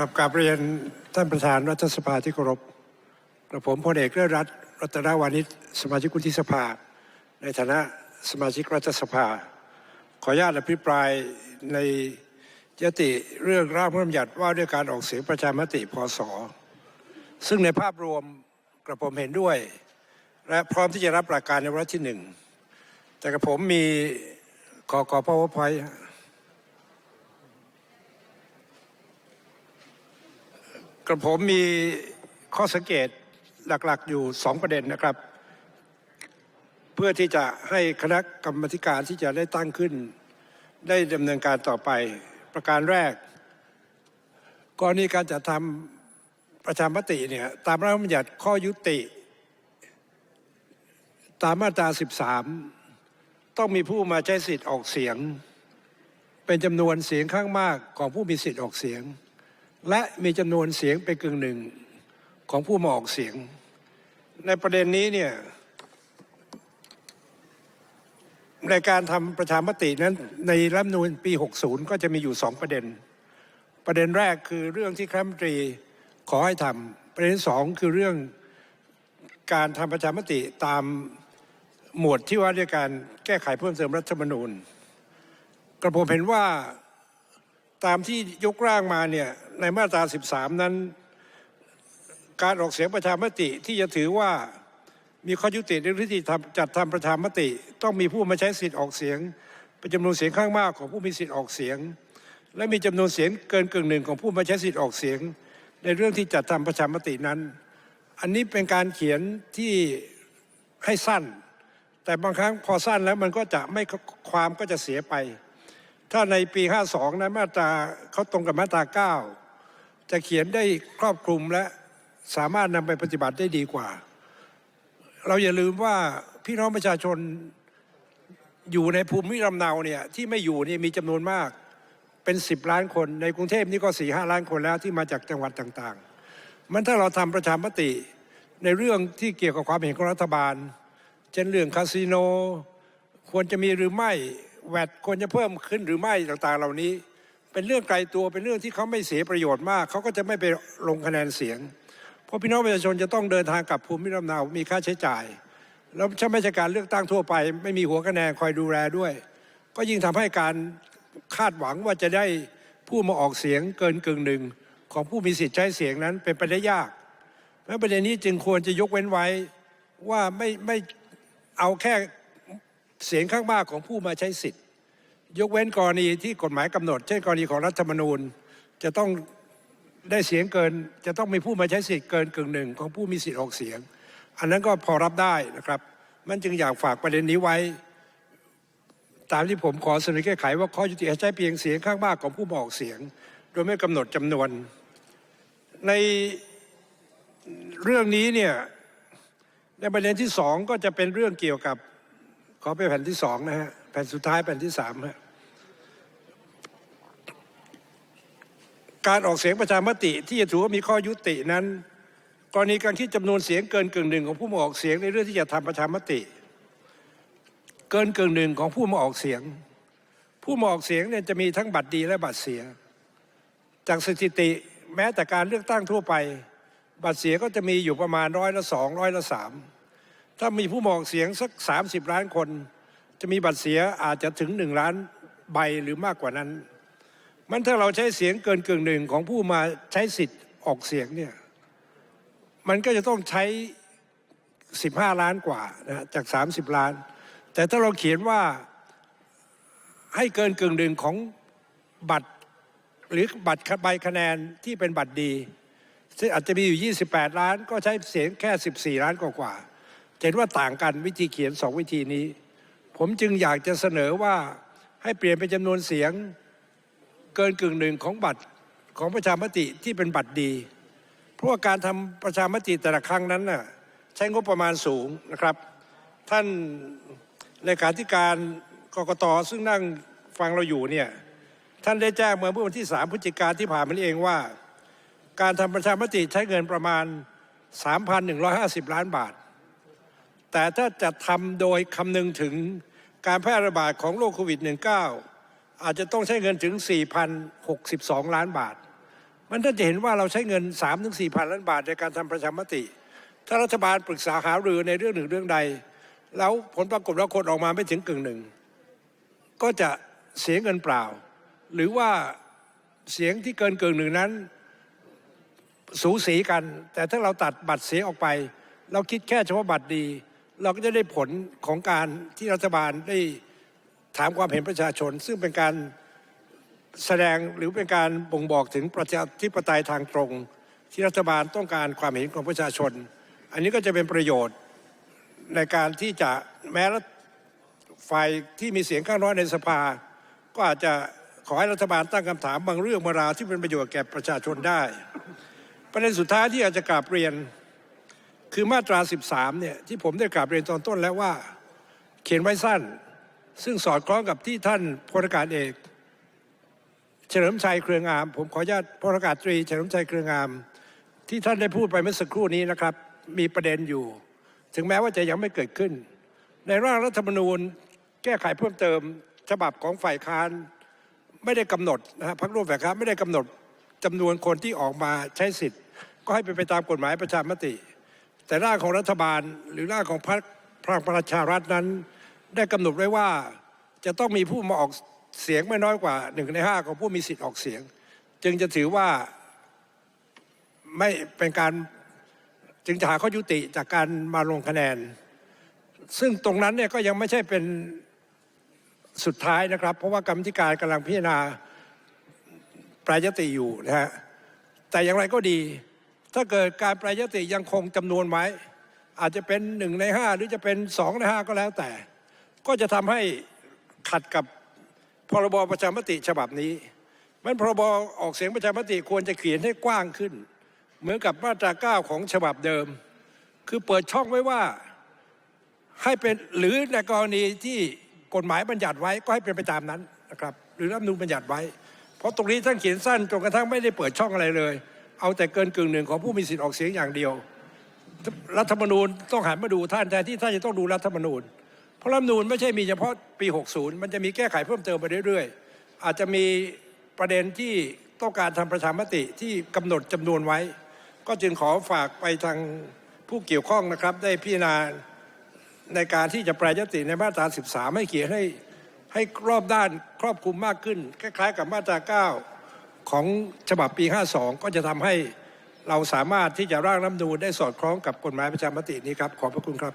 ครับกราบเรียนท่านประธานรัฐสภาที่เคารพกระผมพลเอกเลิศรัตรัตนวานิชสมาชิกวุฒิสภา ในฐานะสมาชิกรัฐสภา ขออนุญาตอภิปรายในยติเรื่องร่างพระราชบัญญัติว่าด้วยการออกเสียงประชามติพศ ซึ่งในภาพรวมกระผมเห็นด้วย และพร้อมที่จะรับหลักการในวาระที่หนึ่งแต่กระผมมีขอขอ powerpoint ฮะกระผมมีข้อสังเกตหลักๆ อยู่สองประเด็นนะครับ เพื่อที่จะให้คณะกรรมการที่จะได้ตั้งขึ้น ได้ดำเนินการต่อไป ประการแรกกรณีการจัดทำประชามติเนี่ยตามพระราชบัญญัติข้อยุติ ตามมาตรา 13 ต้องมีผู้มาใช้สิทธิ์ออกเสียง เป็นจำนวนเสียงข้างมากของผู้มีสิทธิ์ออกเสียง และมีจำนวนเสียงเป็นกึ่งหนึ่งของผู้มาออกเสียง ในประเด็นนี้เนี่ยในการทำประชามตินั้นในรัฐนูญปี 60 ก็จะมีอยู่สองประเด็น ประเด็นแรกคือเรื่องที่คณะรัมนตรีขอให้ทำประเด็นสองคือเรื่องการทำประชามติตามหมวดที่ว่าด้วยการแก้ไขเพิ่มเติมรัฐธรรมนูญ กระผมเห็นว่า ตามที่ยกร่างมาเนี่ยในมาตรา 13 นั้น การออกเสียงประชามติที่จะถือว่ามีข้อยุติในริที่จัดทำประชามติ ต้องมีผู้มาใช้สิทธิ์ออกเสียง เป็นจำนวนเสียงข้างมากของผู้มีสิทธิ์ออกเสียง และมีจำนวนเสียงเกินกึ่งหนึ่งของผู้มาใช้สิทธิ์ออกเสียง ในเรื่องที่จัดทำประชามตินั้น อันนี้เป็นการเขียนที่ให้สั้น แต่บางครั้งพอสั้นแล้วมันก็จะไม่ความก็จะเสียไป ถ้าในปี 52 นะมาตราเขาตรงกับมาตรา 9 จะเขียนได้ครอบคลุมและสามารถนำไปปฏิบัติได้ดีกว่า เราอย่าลืมว่าพี่น้องประชาชนอยู่ในภูมิลำเนาเนี่ยที่ไม่อยู่เนี่ยมีจำนวนมากเป็น 10 ล้านคนในกรุงเทพนี่ก็4ี่ห้าล้านคนแล้วที่มาจากจังหวัดต่างๆ มันถ้าเราทำประชามติในเรื่องที่เกี่ยวกับความเห็นของรัฐบาล เช่นเรื่องคาสิโน ควรจะมีหรือไม่ แวดควรจะเพิ่มขึ้นหรือไม่ต่างๆ เหล่านี้ เป็นเรื่องไกลตัวเป็นเรื่องที่เขาไม่เสียประโยชน์มาก เขาก็จะไม่ไปลงคะแนนเสียง เพราะพี่น้องประชาชนจะต้องเดินทางกลับภูมิลำเนามีค่าใช้จ่าย แล้วถ้าไม่ใช่การเลือกตั้งทั่วไป ไม่มีหัวคะแนนคอยดูแลด้วย ก็ยิ่งทำให้การคาดหวังว่าจะได้ผู้มาออกเสียงเกินกึ่งหนึ่งของผู้มีสิทธิ์ใช้เสียงนั้นเป็นไปได้ยากและประเด็นนี้จึงควรจะยกเว้นไว้ว่าไม่ไม่เอาแค่ เสียงข้างมากของผู้มาใช้สิทธิ์ ยกเว้นกรณีที่กฎหมายกำหนด เช่นกรณีของรัฐธรรมนูญ จะต้องได้เสียงเกิน จะต้องมีผู้มาใช้สิทธิ์เกินกึ่งหนึ่งของผู้มีสิทธิ์ออกเสียง อันนั้นก็พอรับได้นะครับ มันจึงอยากฝากประเด็นนี้ไว้ ตามที่ผมขอเสนอแก้ไขว่าข้อยุติให้ใช้เพียงเสียงข้างมากของผู้มาออกเสียง โดยไม่กำหนดจำนวน ในเรื่องนี้เนี่ยในประเด็นที่สองก็จะเป็นเรื่องเกี่ยวกับ ขอไปแผ่นที่สองนะฮะ แผ่นสุดท้ายแผ่นที่สามฮะ การออกเสียงประชามติที่จะถือว่ามีข้อยุตินั้น กรณีการคิดจำนวนเสียงเกินกึ่งหนึ่งของผู้มาออกเสียงในเรื่องที่จะทำประชามติ เกินกึ่งหนึ่งของผู้มาออกเสียง ผู้มาออกเสียงเนี่ยจะมีทั้งบัตรดีและบัตรเสีย จากสถิติแม้แต่การเลือกตั้งทั่วไป บัตรเสียก็จะมีอยู่ประมาณร้อยละสองร้อยละสาม ถ้ามีผู้มออกเสียงสักสามสิบล้านคน จะมีบัตรเสียอาจจะถึงหนึ่งล้านใบหรือมากกว่านั้น มันถ้าเราใช้เสียงเกินกึ่งหนึ่งของผู้มาใช้สิทธิ์ออกเสียงเนี่ยมันก็จะต้องใช้ 15 ล้านกว่านะจาก 30 ล้าน แต่ถ้าเราเขียนว่าให้เกินกึ่งหนึ่งของบัตรหรือบัตรใบคะแนนที่เป็นบัตรดีซึ่งอาจจะมีอยู่ 28 ล้าน ก็ใช้เสียงแค่ 14 ล้านกว่า เห็นว่าต่างกันวิธีเขียนสองวิธีนี้ ผมจึงอยากจะเสนอว่าให้เปลี่ยนเป็นจำนวนเสียงเกินกึ่งหนึ่งของบัตรของประชามติที่เป็นบัตรดี เพราะว่าการทำประชามติแต่ละครั้งนั้นน่ะใช้งบประมาณสูงนะครับ ท่านเลขาธิการกกตซึ่งนั่งฟังเราอยู่เนี่ยท่านได้แจ้งเมื่อวันที่ 3พฤศจิกาที่ผ่านมานี้เองว่า การทำประชามติใช้เงินประมาณ 3,150 ล้านบาท แต่ถ้าจะทำโดยคำนึงถึงการแพร่ระบาดของโรคโควิด -19 อาจจะต้องใช้เงินถึง 4,062 ล้านบาท มันท่านจะเห็นว่าเราใช้เงิน3ามถึงสี่พันล้านบาทในการทำประชามติ ถ้ารัฐบาลปรึกษาหารือในเรื่องหนึ่งเรื่องใด แล้วผลปรากฏว่าคนออกมาไม่ถึงกึ่งหนึ่ง ก็จะเสียเงินเปล่า หรือว่าเสียงที่เกินกึ่งหนึ่งนั้น สูสีกัน แต่ถ้าเราตัดบัตรเสียออกไป เราคิดแค่เฉพาะบัตรดี เราก็จะได้ผลของการที่รัฐบาลได้ถามความเห็นประชาชน ซึ่งเป็นการแสดงหรือเป็นการบ่งบอกถึงประชาธิปไตยทางตรง ที่รัฐบาลต้องการความเห็นของประชาชน อันนี้ก็จะเป็นประโยชน์ในการที่จะแม้รัฐฝ่ายที่มีเสียงข้างน้อยในสภา ก็อาจจะขอให้รัฐบาลตั้งคำถามบางเรื่องบาราวที่เป็นประโยชน์แก่ประชาชนได้ ประเด็นสุดท้ายที่อาจจะกราบเรียน คือมาตรา 13 เนี่ยที่ผมได้กราบเรียนตอนต้นแล้วว่า เขียนไว้สั้น ซึ่งสอดคล้องกับที่ท่านพลอากาศเอก เฉลิมชัยเครืองาม ผมขออนุญาตพลอากาศตรี เฉลิมชัยเครืองาม ที่ท่านได้พูดไปเมื่อสักครู่นี้นะครับ มีประเด็นอยู่ ถึงแม้ว่าจะยังไม่เกิดขึ้น ในร่างรัฐธรรมนูญแก้ไขเพิ่มเติมฉบับของฝ่ายค้านไม่ได้กำหนดนะฮะพรรคร่วมฝ่ายค้านไม่ได้กำหนดจำนวนคนที่ออกมาใช้สิทธิ์ ก็ให้เป็นไปตามกฎหมายประชามติ แต่ร่างของรัฐบาลหรือร่างของพรรคพลังประชารัฐนั้น ได้กำหนดไว้ว่าจะต้องมีผู้มาออกเสียงไม่น้อยกว่าหนึ่งในห้าของผู้มีสิทธิ์ออกเสียง จึงจะถือว่าไม่เป็นการจึงจะหาข้อยุติจากการมาลงคะแนน ซึ่งตรงนั้นเนี่ยก็ยังไม่ใช่เป็นสุดท้ายนะครับ เพราะว่ากรรมธิการกำลังพิจารณาปรยติอยู่นะฮะแต่อย่างไรก็ดี ถ้าเกิดการแปรยติยังคงจำนวนไว้ อาจจะเป็นหนึ่งในห้าหรือจะเป็นสองในห้าก็แล้วแต่ ก็จะทำให้ขัดกับพรบประชามติฉบับนี้มันพรบออกเสียงประชามติควรจะเขียนให้กว้างขึ้น เหมือนกับมาตราเก้าของฉบับเดิม คือเปิดช่องไว้ว่าให้เป็นหรือในกรณีที่กฎหมายบัญญัติไว้ก็ให้เป็นไปตามนั้นนะครับ หรือรัฐมนูญบัญญัติไว้ เพราะตรงนี้ท่านเขียนสั้นจนกระทั่งไม่ได้เปิดช่องอะไรเลย เอาแต่เกินกึ่งหนึ่งของผู้มีสิทธิ์ออกเสียงอย่างเดียว รัฐธรรมนูญต้องหันมาดูท่านแทนที่ท่านจะต้องดูรัฐธรรมนูญ เพราะรัฐธรรมนูญไม่ใช่มีเฉพาะปี 60 มันจะมีแก้ไขเพิ่มเติมไปเรื่อยๆ อาจจะมีประเด็นที่ต้องการทำประชามติที่กำหนดจำนวนไว้ ก็จึงขอฝากไปทางผู้เกี่ยวข้องนะครับ ได้พิจารณาในการที่จะแปรยติในมาตรา 13 ให้เขียนให้ให้รอบด้านครอบคลุมมากขึ้น คล้ายๆ กับมาตรา 9 ของฉบับปี 52 ก็จะทำให้เราสามารถที่จะร่างรัฐธรรมนูญได้สอดคล้องกับกฎหมายประชามตินี้ครับ ขอบพระคุณครับ